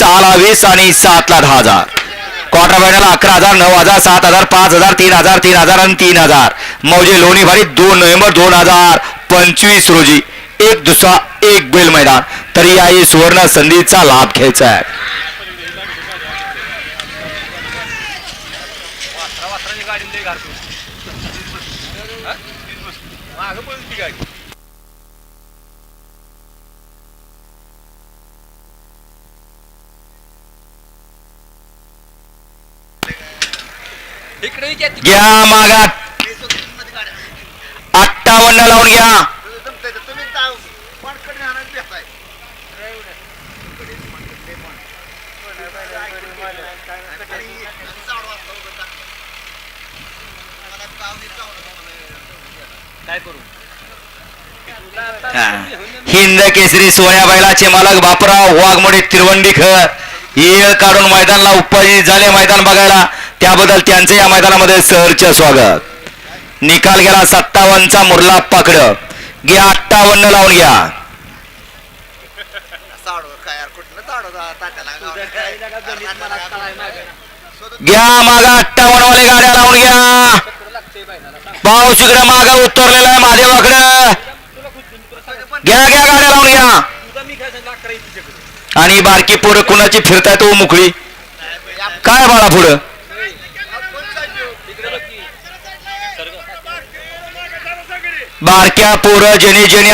सहाला वीस आणि सातला दहा हजार. क्वार्टर फायनल अकरा हजार नऊ हजार सात हजार पाच हजार तीन हजार तीन हजार आणि तीन हजार. मौजे लोणी भारी दोन नोव्हेंबर दोन हजार पंचवीस रोजी एक दुसरा एक बेल मैदान. तरी याही सुवर्ण संधीचा लाभ घ्यायचा आहे. गाडी. घ्या मागात अठ्ठावन्न लावून घ्या. हिंद केसरी सोन्या बैलाचे मालक बापराव वाघमोडे तिरवंडीकर येळ काढून मैदानाला उपस्थित झाले मैदान बघायला. त्याबद्दल त्यांचे या मैदानामध्ये सहर्ष स्वागत. निकाल गेला सत्तावन्नचा मुरला पाकड. घ्या अठ्ठावन्न लावून घ्या. घ्या मागा अठ्ठावन्न वाले गाड्या लावून घ्या. पाऊस इकडे मागा उतरलेला आहे महादेवाकडं घ्या घ्या गाड्या लावून घ्या. आणि बारकी पोरं कुणाची फिरताय तो मुकळी? काय बाळा पुढं? बारक्या पोरं जनी जेणे